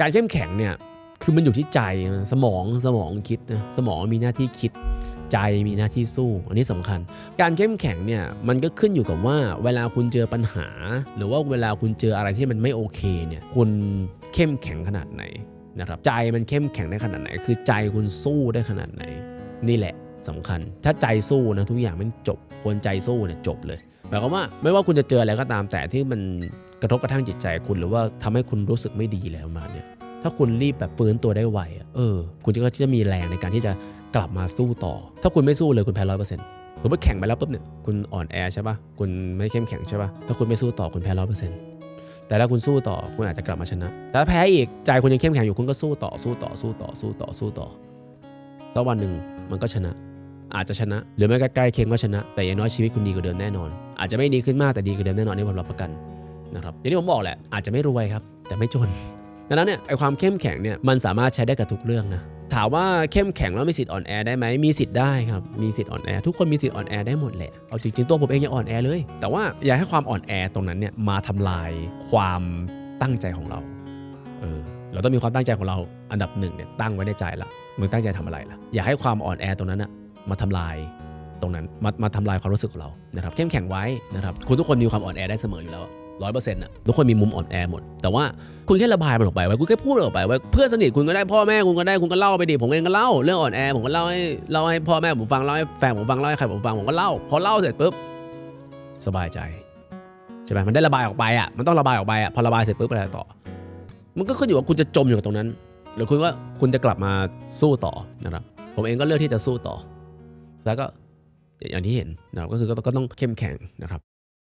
การเข้มแข็งเนี่ยคือมันอยู่ที่ใจสมองสมองคิดนะสมองมีหน้าที่คิดใจมีหน้าที่สู้ อันนี้สำคัญ การเข้มแข็งเนี่ยมันก็ขึ้นอยู่กับว่า เวลาคุณเจอปัญหา หรือว่าเวลาคุณเจออะไรที่มันไม่โอเคเนี่ยคุณเข้มแข็งขนาดไหนนะครับใจมันเข้มแข็งได้ขนาดไหน คือใจคุณสู้ได้ขนาดไหน นี่แหละสำคัญ ถ้าใจสู้นะทุกอย่างมันจบคนใจสู้เนี่ยจบเลย หมายความว่าไม่ว่าคุณจะเจออะไรก็ตามแต่ที่มันกระทบกระทั่งจิตใจคุณ หรือว่าทำให้คุณรู้สึกไม่ดีแล้วมาเนี่ยถ้าคุณรีบแบบฟื้นตัวได้ไวอะเออ คุณก็จะมีแรงในการที่จะกลับมาสู้ต่อ ถ้าคุณไม่สู้เลยคุณแพ้ร้อยเปอร์เซ็นต์สมมติแข่งไปแล้วปุ๊บเนี่ยคุณอ่อนแอใช่ปะคุณไม่เข้มแข็งใช่ป่ะถ้าคุณไม่สู้ต่อคุณแพ้ร้อยเปอร์เซ็นต์แต่ถ้าคุณสู้ต่อคุณอาจจะกลับมาชนะ แต่ถ้าแพ้อีกใจคุณยังเข้มแข็งอยู่คุณก็สู้ต่อสู้ต่อสู้ต่อสู้ต่อสู้ต่อสักวันหนึ่งมันก็ชนะ อาจจะชนะ หรือไม่ก็ใกล้เคียงว่าชนะ แต่อย่างน้อยชีวิตคุณดีกว่าเดิมแน่นอน อาจจะไม่ดีขึ้นมากแต่ดีกว่าเดิมแน่นอนนี่ผมรับประกันนะครับอย่างที่ผมบอกแหละอาจจะไม่รวยครับ แต่ไม่จนดังนั้นเนี่ยไอความเข้มแข็งเนี่ยมันสามารถใช้ได้กับทุกเรื่องนะถามว่าเข้มแข็งแล้วมีสิทธิ์อ่อนแอได้ไหมมีสิทธิ์ได้ครับ มีสิทธิ์อ่อนแอทุกคนมีสิทธิ์อ่อนแอได้หมดแหละ เอาจริงๆตัวผมเองยังอ่อนแอเลย แต่ว่าอย่าให้ความอ่อนแอตรงนั้นเนี่ยมาทำลายความตั้งใจของเรา เออ เราต้องมีความตั้งใจของเราอันดับหนึ่งเนี่ยตั้งไว้ในใจละมึงตั้งใจทำอะไรล่ะ อย่าให้ความอ่อนแอตรงนั้นอะ มาทำลายตรงนั้นมามาทำลายความรู้สึกของเรานะครับเข้มแข็งไว้นะครับคุณทุกคนมีความอ่อนแอได้เสมออยู่แล้วร้อยเปอร์เซ็นต์อะทุกคนมีมุมอ่อนแอหมด แต่ว่าคุณแค่ระบายมันออกไปไว้คุณแค่พูดออกไปไว้เพื่อนสนิทคุณก็ได้พ่อแม่คุณก็ได้คุณก็เล่าไปดิผมเองก็เล่าเรื่องอ่อนแอผมก็เล่าให้เล่าให้พ่อแม่ผมฟังเล่าให้แฟนผมฟังเล่าให้ใครผมฟังผมก็เล่าพอเล่าเสร็จปุ๊บสบายใจใช่ไหมมันได้ระบายออกไปอะมันต้องระบายออกไปอะพอระบายเสร็จปุ๊บอะไรต่อ มันก็ขึ้นอยู่ว่าคุณจะจมอยู่กับตรงนั้น หรือคุณว่าคุณจะกลับมาสู้ต่อนะครับผมเองก็เลือกที่จะสู้ต่อ แล้วก็อย่างที่เห็นนะครับก็คือก็ก็ต้องเข้มแข็งนะครับ